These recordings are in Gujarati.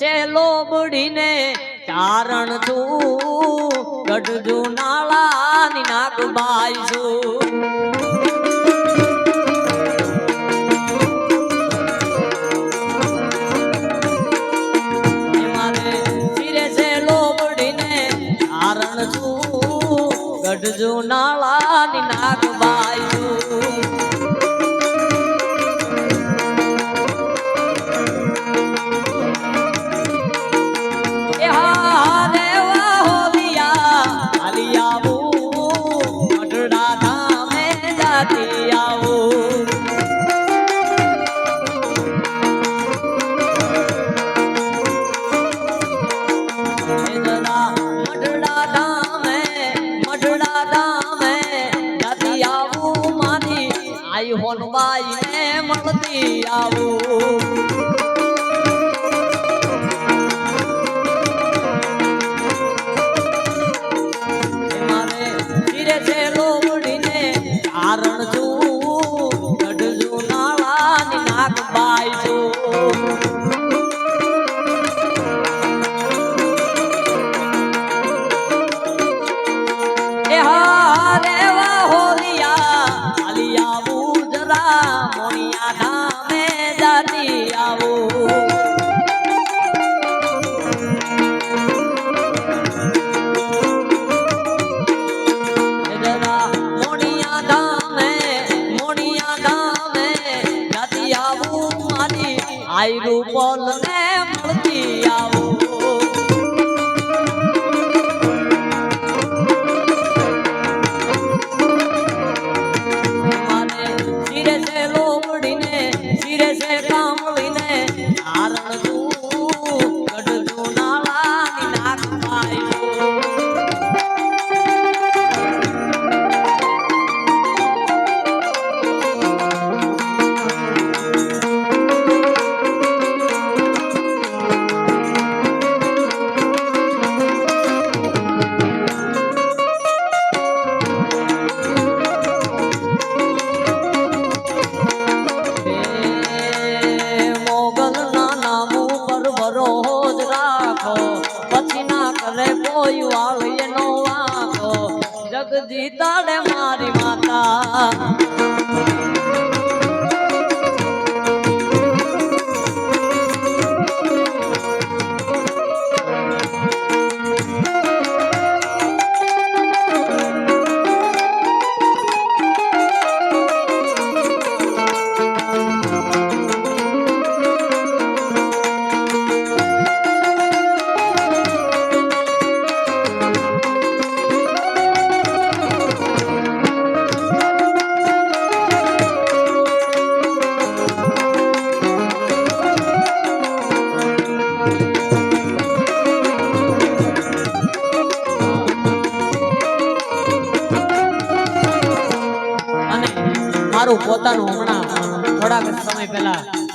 ચેલો બુડીને ચારણ છું ગઢજુ નાળાની નાક બાઈ છું ગઢજુ નાળાની નાક amor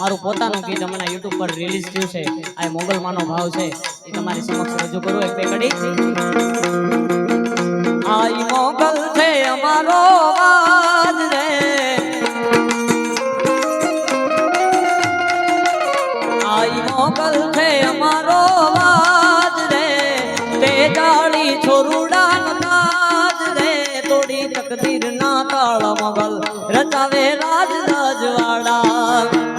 મારું પોતાનું ગીત હમણાં યુટ્યુબ પર રિલીઝ થયું છે. આ મોગલમાનો ભાવ છે. એ તમારી સમક્ષ રજૂ કરું એક બેકડી આઈ મોગલ છે અમારો આજ રે. છે અમારો આજ રે. તે જાળી છોરુડા નાજ રે. તોડી તકદીર ના તાળ મોગલ રચાવે રાજ રાજવાડા.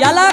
याला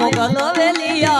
মোগল বেলিয়া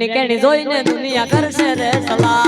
કેણી કેણી જોઈને દુનિયા કરશે રે સલાહ.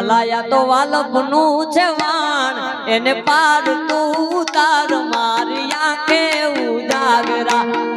હલાયા તો વાલપનું છે વાણ. એને પાર તું તાર મારી આંખે ઉજાગરા.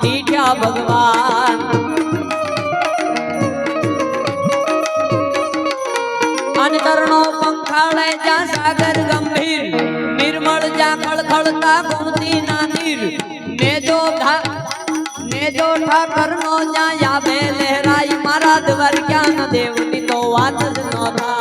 ડીઠ્યા ભગવાન. અંતરનો પંખાળે જા સાગર ગંભીર, નિર્મળ જા ખળખળતા ગુણતી નાદીર. નેજો નેજો ઠાકરનો જા યાબે લહેરાઈ, મારા દ્વાર ક્યાં દેવની તો વાત જ ન થાય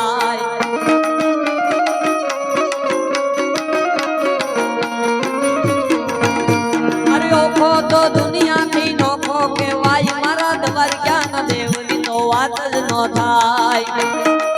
કેવાય મારા દ્વારકા દેવની તો વાત જ ન થાય.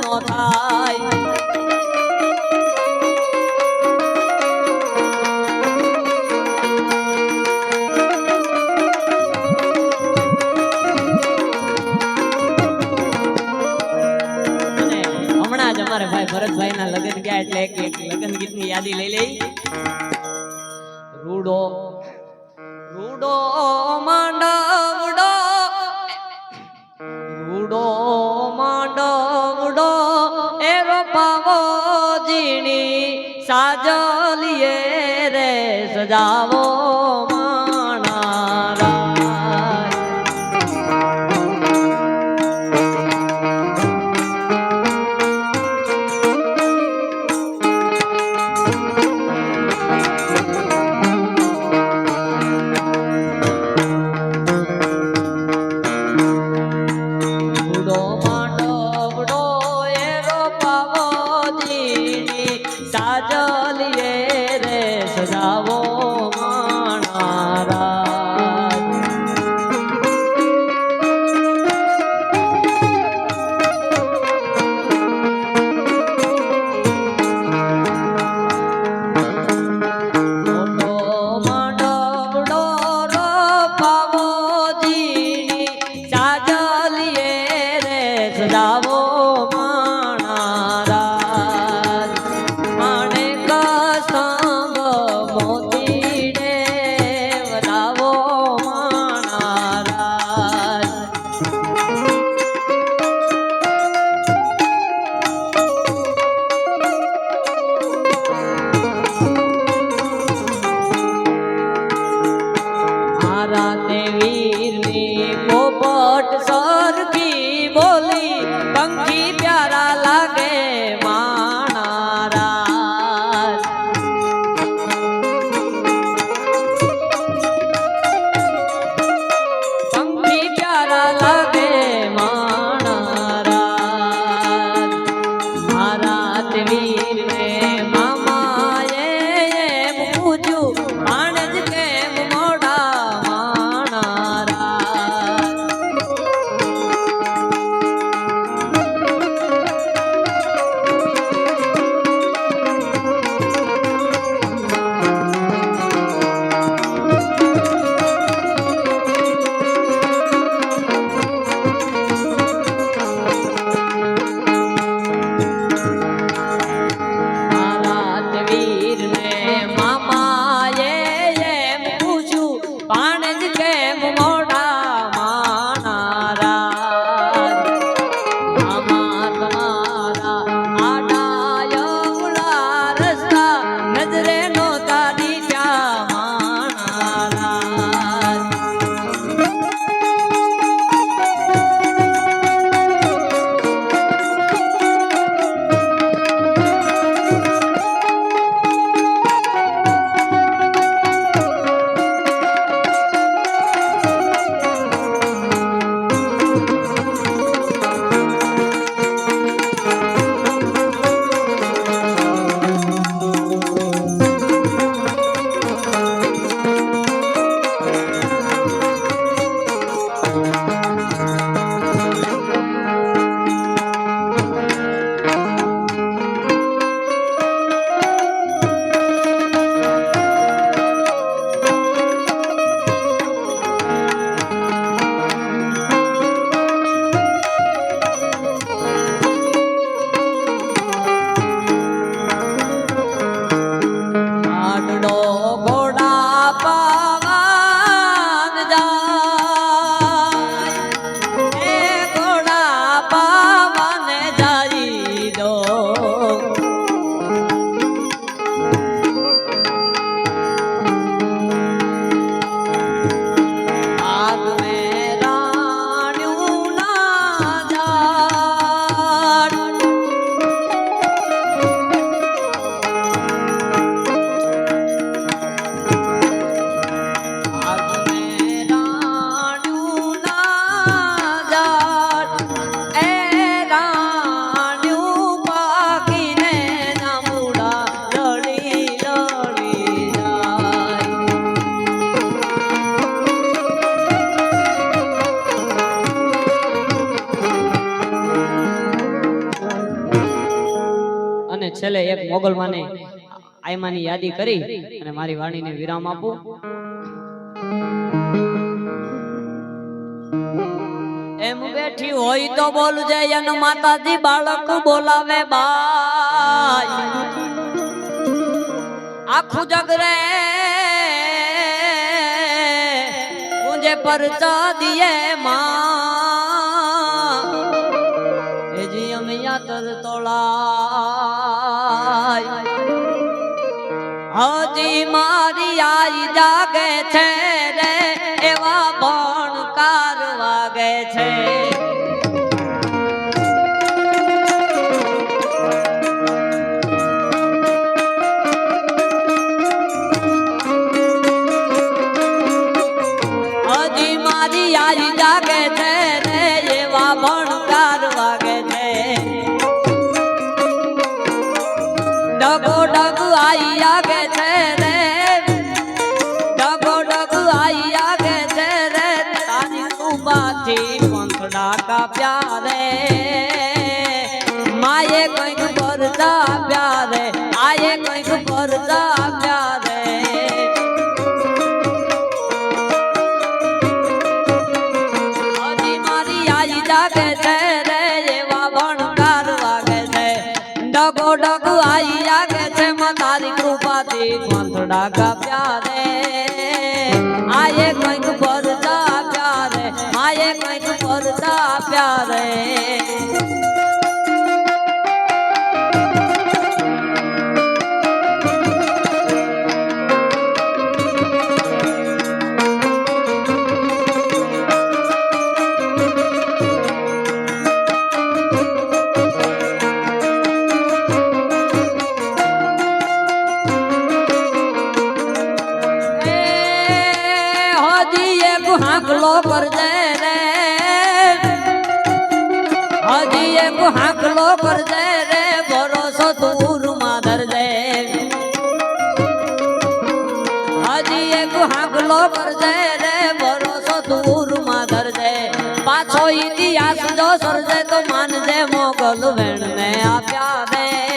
નો થાય. અમારે ભાઈ ભરતભાઈ ના લગ્ન ગયા એટલે એક લગ્ન ગીતની યાદી લઈ લઈ. ராவோ મોગલમાને આયમાની યાદી કરી અને મારી વાણીને વિરામ આપો. એમ બેઠી હોય તો બોલજે એનો માતાજી, બાળક બોલાવે બાય આખું જગરે મુજે પરચા દિયે માં. હજી મારી આઈ જાગે છે રે, એવા ભણકાર વાગે છે. હજી મારી આઈ જાગે છે રે, એવા ભણકાર કાપ્યા માયે કંઈક કરતા પ્યારે આયે કંઈક કરતા આપ્યા કંઈક ભરતા કરજે રે, ભરોસો દૂરમાં ધરજે હજી એક હાંકલો કરજે રે, ભરોસો દૂરમાં ધરજે પાછો ઇતિહાસ જો સરજે તો માનજે મોગલ વેણને આપ્યા દે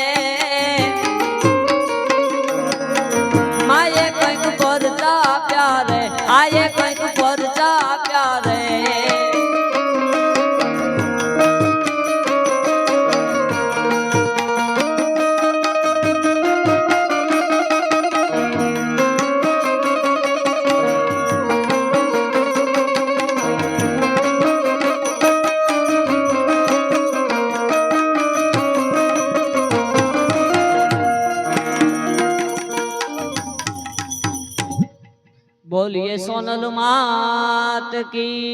kalki